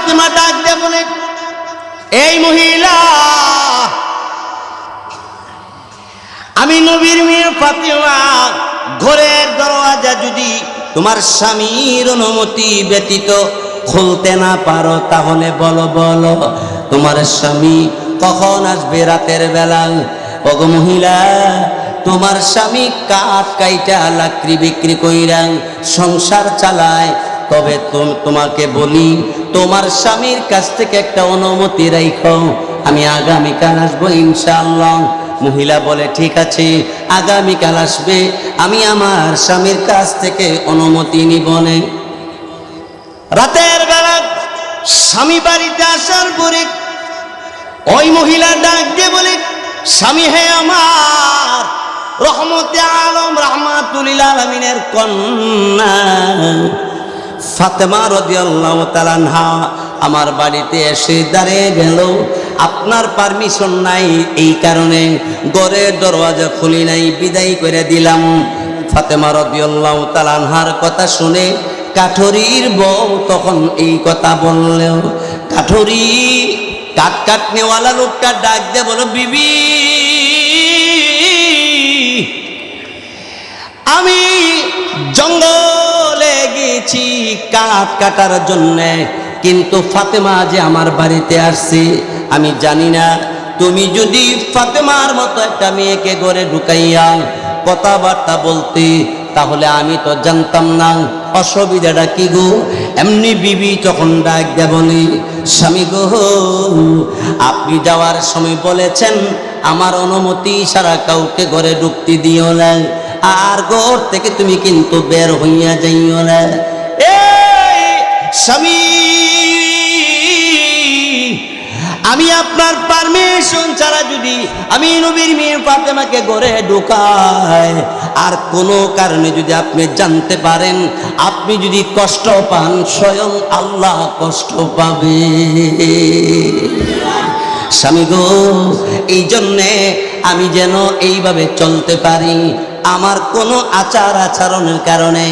ফাতেমা ডাক দিয়ে বলে এই মহিলা, আমি নবীর মেয়ে ফাতেমা, ঘরের দরওয়াজা যদি তোমার স্বামীর অনুমতি ব্যতীত খুলতে না পারো, তাহলে বলো বলো, তোমার স্বামী কখন আসবে রাতের বেলা ওগো মহিলা, তোমার স্বামী কাঠ কাইটা লাকড়ি বিক্রি কইরা সংসার চালায় তবে তুম- তোমাকে বলি, তোমার স্বামীর কাছ থেকে একটা অনুমতি রাইখো। আমি আগামীকাল আসব ইনশাআল্লাহ। মহিলা বলে, ঠিক আছে, আগামীকাল আসবে। আমি আমার স্বামীর কাছ থেকে অনুমতি নিবনে রাতের বেলা স্বামী বাড়িতে আসার পরে ওই মহিলা ডাক দিয়ে বলে, স্বামী হে আমার, রহমতে আলম রহমাতুলিল আলমিনের কন্যা। ফাতেমা রদিয়াল্লাহু তাআলা আমার বাড়িতে এসে দাঁড়িয়ে গেল। আপনার পারমিশন নাই, এই কারণে ঘরের দরওয়াজা খুলি নাই, বিদায় করে দিলাম। ফাতেমা রদিয়াল্লাহু তাআলার কথা শুনে কাঠরির বউ তখন এই কথা বললেও কাঠরি কাট কাটনেওয়ালা লোকটা ডাক দে বলো, বিবি, আমি জঙ্গলে গেছি কাঠ কাটার জন্যে। কিন্তু ফাতেমা যে আমার বাড়িতে আসছে, আমি জানি না। তুমি যদি ফাতেমার মতো একটা মেয়েকে ঘরে ঢুকাইয়া কথাবার্তা বলতে, তাহলে আমি তো জানতাম না। অসুবিধাটা কি গো? এমনি বিবি তখন ডাক দেবনি স্বামী গো, আপনি যাওয়ার সময় বলেছেন, আমার অনুমতি সারা কাউকে ঘরে ঢুকতে দিও না। আর ঘর থেকে তুমি কিন্তু বের হইয়া যাইও না। এই স্বামী, আমি আপনার পারমিশন ছাড়া যদি আমি নবীর মেয়ে ফাতেমাকে ঘরে ঢুকাই, আর কোনো কারণে যদি আপনি জানতে পারেন, আপনি যদি কষ্ট পান, স্বয়ং আল্লাহ কষ্ট পাবে। স্বামী গো, এই জন্যে আমি যেন এইভাবে চলতে পারি। আমার কোনো আচার আচরণের কারণে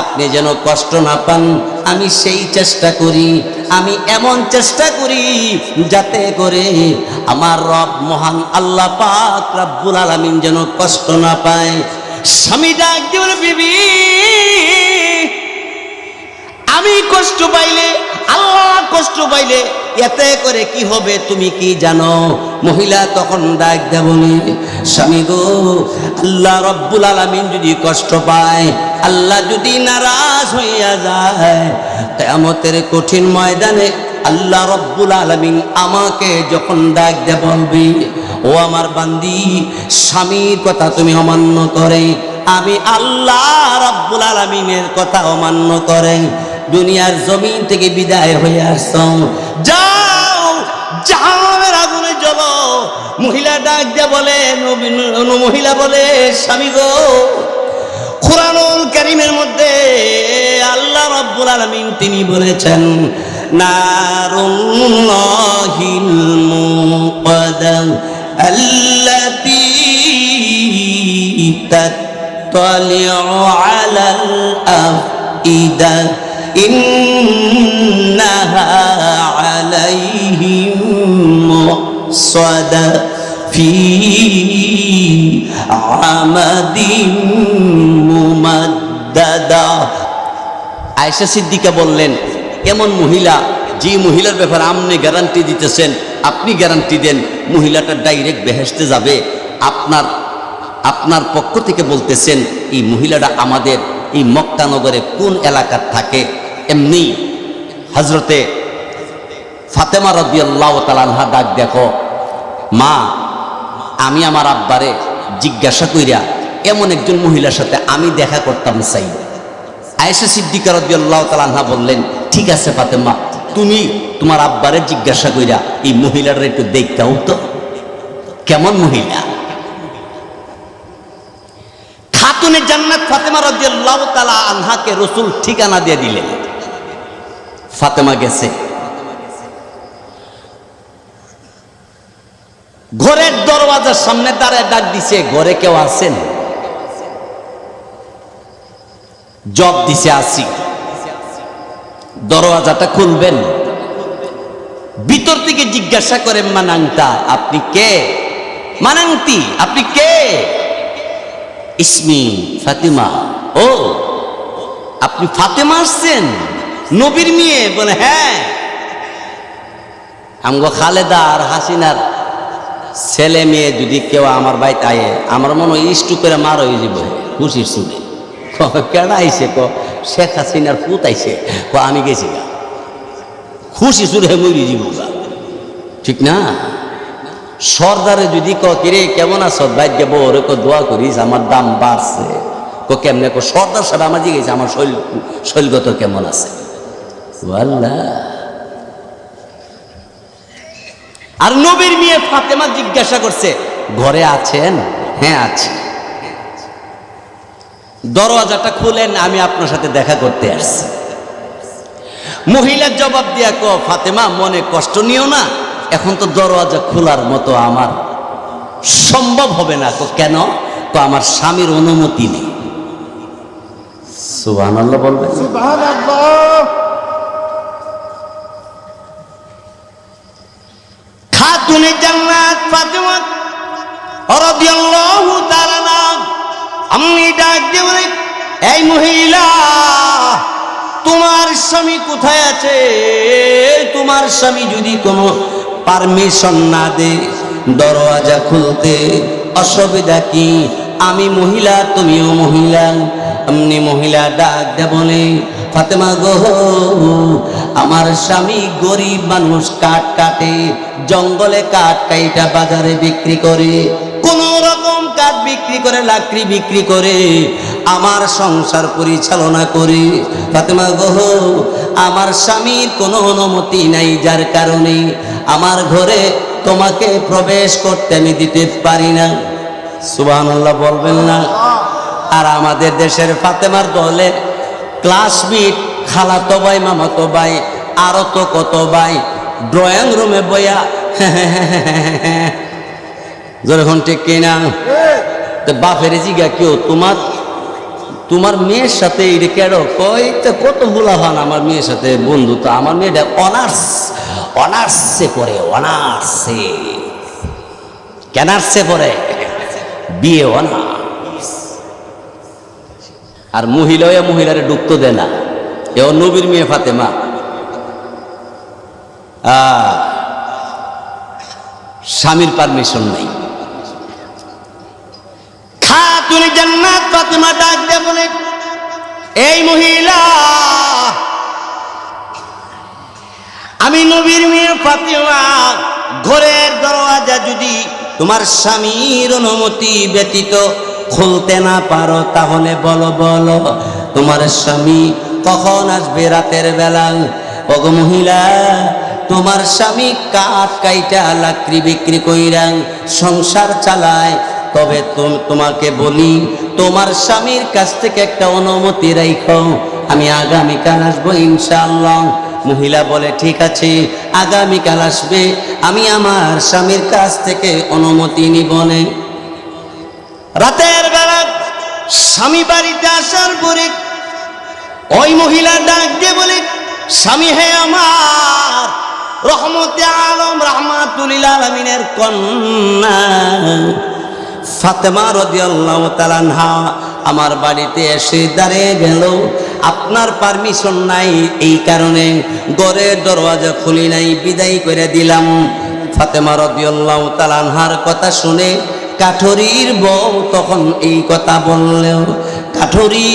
আপনি যেন কষ্ট না পান, আমি সেই চেষ্টা করি, আমি এমন চেষ্টা করি যাতে করে আমার রব মহান আল্লাহ পাক রব্বুল আলামিন যেন কষ্ট না পায়। স্বামী ডাক দিবেন বিবি। আমি কষ্ট পাইলে, আল্লাহ কষ্ট পাইলে এতে করে কি হবে তুমি কি জানো? মহিলা তখন ডাক দেবনি স্বামী গো, আল্লাহ রব্বুল আলামিন যদি কষ্ট পায়, আল্লাহ যদি নারাজ হইয়া যায়, কেয়ামতের কঠিন ময়দানে আল্লাহ রব্বুল আলামিন আমাকে যখন ডাক দে বলবি, ও আমার বান্দি, স্বামীর কথা তুমি অমান্য করে, আমি আল্লাহ রব্বুল আলামিনের কথা অমান্য করে, দুনিয়ার জমিন থেকে বিদায় হয়ে আসছ। যাও জাহামের আগুনে জ্বলো। মহিলা ডাক দিয়ে বলে মহিলা বলে, স্বামী গো, কোরআনুল কারিমের মধ্যে আল্লাহ রব্বুল আলামিন তিনি বলেছেন, নারুল্লাহিল মুকদ্দাম আল্লাতী তাত্তালিউ আলাল আফইদা ইন্নাহা আলাইহিম মুসাদা। ফি আমাদিন মুমাদ্দাদা। আয়েশা সিদ্দিকা বললেন, এমন মহিলা, যে মহিলার ব্যাপারে আপনি গ্যারান্টি দিতেছেন, আপনি গ্যারান্টি দেন, মহিলাটা ডাইরেক্ট বেহেসতে যাবে। আপনার আপনার পক্ষ থেকে বলতেছেন, এই মহিলাটা আমাদের এই মক্কানগরে কোন এলাকার থাকে? এমনি হজরতে ফাতেমা রদিয়াল্লাহ তালানহা ডাক দেখো, মা আমি আমার আব্বারে জিজ্ঞাসা কইরা এমন একজন মহিলার সাথে আমি দেখা করতাম চাই আয়েশা সিদ্দিকা রদিয়াল্লাহ বললেন, ঠিক আছে ফাতেমা, তুমি তোমার আব্বারে জিজ্ঞাসা কইরা এই মহিলার একটু দেখতাও তো। কেমন মহিলা? খাতুনে জান্নাত ফাতেমা রাদিয়াল্লাহু তাআলা আনহাকে রসুল ঠিকানা দিয়ে দিলেন। ফাতেমা গেছে। ঘরের দরওয়াজার সামনে দাঁড়ায় ডাক দিছে, ঘরে কেউ আছেন? জব দিছে আসি দরওয়াজাটা খুলবেন। ভিতর থেকে জিজ্ঞাসা করে মানাংতা আপনি কে? মানাংতি আপনি কে? ইসমি ফাতিমা। ও, আপনি ফাতেমা আসছেন? নবীর মেয়ে। বলে হ্যাঁ। আমগো খালেদা আর হাসিনার ছেলে মেয়ে যদি কেউ আমার বাড়িতে আয়ে, আমার মনে হয় ইস্টু করে মার হয়ে যাব, খুশির শুনে কেন আইছে ক? শেখ হাসিনার পুত আইছে। ক, আমি গেছি গা। খুশি সুরে মরি জীব গা। ঠিক না? সর্দারে যদি ক কিরে, কেমন আছো? ভাগ্য বউরে ক, দোয়া করিস, আমার দাম বাড়ছে। ক, কেমনে ক? সর্দার সাহেব আমার জিজ্ঞেস, আমার শৈল, শৈলগত কেমন আছে? আল্লাহ। আর নবীর মেয়ে ফাতেমা জিজ্ঞাসা করছে, ঘরে আছেন? হ্যাঁ আছি। দরওয়াজাটা খুলেন, আমি আপনার সাথে দেখা করতে আসছি। মহিলার জবাব দিয়া ক ফাতেমা, মনে কষ্ট নিও না, এখন তো দরওয়াজা খোলার মতো আমার সম্ভব হবে না। কো কেন? তো আমার স্বামীর অনুমতি নেই। সুবাহ বলবেন। সুবহানাল্লাহ খাতুনে জান্নাত ফাতেমা রাদিয়াল্লাহু তাআলা নাম আমি ডাক দিয়ে বলি, এই মহিলা, তোমার স্বামী কোথায় আছে? তোমার স্বামী যদি পারমিশন না দে দরওয়াজা খুলতে অসুবিধা কি? আমি মহিলা, তুমিও মহিলা। এমনি মহিলা ডাক দে ফাতেমা গো, আমার স্বামী গরিব মানুষ কাঠ কাটে, জঙ্গলে কাঠ কাইটা বাজারে বিক্রি করে, কোন রকম কাঠ বিক্রি করে, লাকড়ি বিক্রি করে, আমার সংসার পরিচালনা করে। ফাতেমা গো, আমার স্বামীর কোনো অনুমতি নাই যার কারণে আমার ঘরে তোমাকে প্রবেশ করতে আমি দিতে পারি না। সুবহানাল্লাহ বলবেন না। আর আমাদের দেশের ফাতেমার দলে ক্লাসমেট খালাতো ভাই মামাতো ভাই আরও তো কত ভাই ড্রয়িং রুমে বইয়া যখন ঠিক কিনা তো বাপের জিগা কেউ তোমার তোমার মেয়ের সাথে এই কেন তো কত ভুলা হন আমার মেয়ের সাথে? বন্ধু তো আমার মেয়েটা অনার্স, অনার্সে পড়ে, অনার্সে। কেনার্সে পড়ে? বিয়ে অনার্স। আর মহিলা মহিলারে ডুবতো দেয় না। এও নবীর মেয়ে ফাতেমা। স্বামীর পারমিশন নাই। খাতুন জান্নাত ফাতেমা ডাক বলে, এই মহিলা, আমি নবীর মেয়ে ফাতেমা, ঘরের দরওয়াজা যদি তোমার স্বামীর অনুমতি ব্যতীত খুলতে না পারো, তাহলে বলো বলো, তোমার স্বামী কখন আসবে রাতের বেলা ওগো মহিলা, তোমার স্বামী কাঠ কাইটা লাকড়ি বিক্রি কইরা সংসার চালায়। তবে তুম- তোমাকে বলি, তোমার স্বামীর কাছ থেকে একটা অনুমতি রাখো আমি আগামীকাল আসব ইনশাআল্লাহ। মহিলা বলে, ঠিক আছে, আগামীকাল আসবে, আমি আমার স্বামীর কাছ থেকে অনুমতি নিবনে রাতের বেলা স্বামী বাড়িতে আসার পরে ওই মহিলা ডাক দিয়ে বলে, স্বামী হে আমার, রহমতে আলম রহমাতুল আলমিনের কন্যা। ফাতেমা রদিয়াল্লাহু তাআলা আমার বাড়িতে এসে দাঁড়িয়ে গেল। আপনার পারমিশন নাই, এই কারণে ঘরের দরওয়াজা খুলি নাই, বিদায় করে দিলাম। ফাতেমা রদিয়াল্লাহু তাআলার কথা শুনে কাঠরির বউ তখন এই কথা বললেও, কাঠরি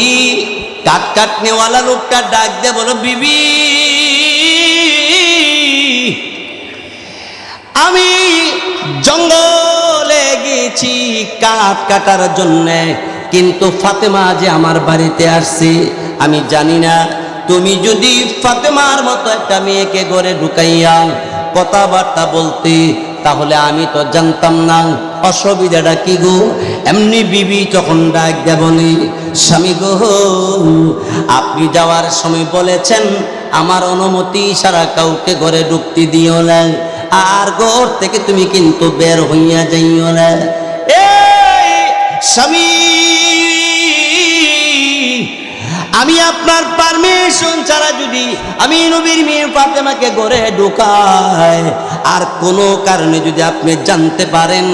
কাট কাটনেওয়ালা লোকটা ডাক দে বলো, বিবি, আমি জঙ্গলে গেছি কাঠ কাটার জন্যে, কিন্তু ফাতেমা যে আমার বাড়িতে আসছে, আমি জানি না। তুমি যদি ফাতেমার মতো একটা মেয়েকে ঘরে ঢুকাইয়া কথাবার্তা বলতে, তাহলে আমি তো জানতাম না। অসুবিধাটা কি গো? এমনি বিবি তখন ডাক দেবনি স্বামী গো, আপনি যাওয়ার সময় বলেছেন, আমার অনুমতি সারা কাউকে ঘরে ঢুকতে দিও না। আর ঘর থেকে তুমি কিন্তু বের হইয়া যাইও না। এই স্বামী আমি আপনার পারমিশন ছাড়া যদি আমি নবীর মেয়ে ফাতেমাকে ঘরে ঢুকাই, আর কোনো কারণে যদি আপনি জানতে পারেন,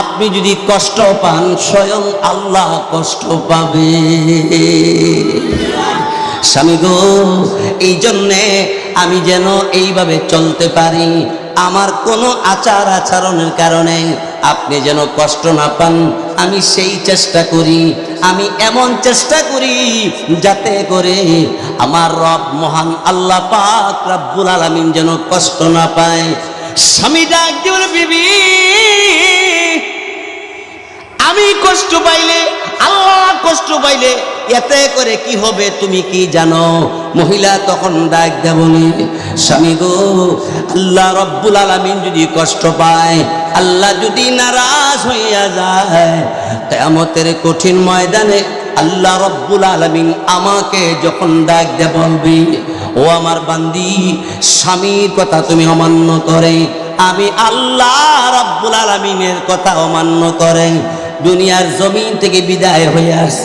আপনি যদি কষ্ট পান, স্বয়ং আল্লাহ কষ্ট পাবে। স্বামী গো এই জন্যে আমি যেন এইভাবে চলতে পারি। আমার কোনো আচার আচরণের কারণে আপনি যেন কষ্ট না পান, আমি সেই চেষ্টা করি, আমি এমন চেষ্টা করি যাতে করে আমার রব মহান আল্লাহ পাক রব্বুল আলামিন যেন কষ্ট না পায়। স্বামী ডাক বিবি, আমি কষ্ট পাইলে, আল্লাহ কষ্ট পাইলে এতে করে কি হবে তুমি কি জানো? মহিলা তখন ডাক বলে, স্বামী গো, আল্লাহ রব্বুল আলামিন যদি কষ্ট পায়, আল্লাহ যদি নারাজ হইয়া যায়, কেয়ামতের কঠিন ময়দানে আল্লাহ রব্বুল আলামিন আমাকে যখন ডাক দে বলবি, ও আমার বান্দি, স্বামীর কথা তুমি অমান্য করে, আমি আল্লাহ রব্বুল আলামিনের কথা অমান্য করে, দুনিয়ার জমিন থেকে বিদায় হয়ে আসছ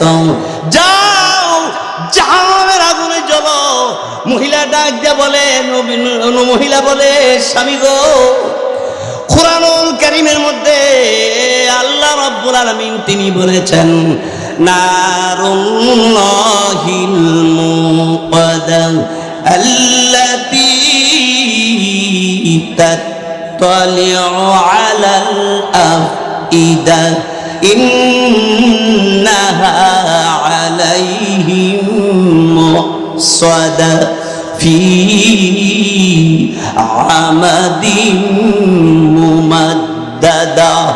যাও জাহানের আগুনে জ্বলো। মহিলা ডাক দিয়া বলে মহিলা বলে, স্বামী গো, কোরআনুল কারিমের মধ্যে আল্লাহ রব্বুল আলমিন তিনি বলেছেন, নারুল্লাহিল মুকাদ্দাম আল্লাতী তাতলিউ আলাল আফইদা ইন্নাহা عليهم مؤصدة في عمد ممددة.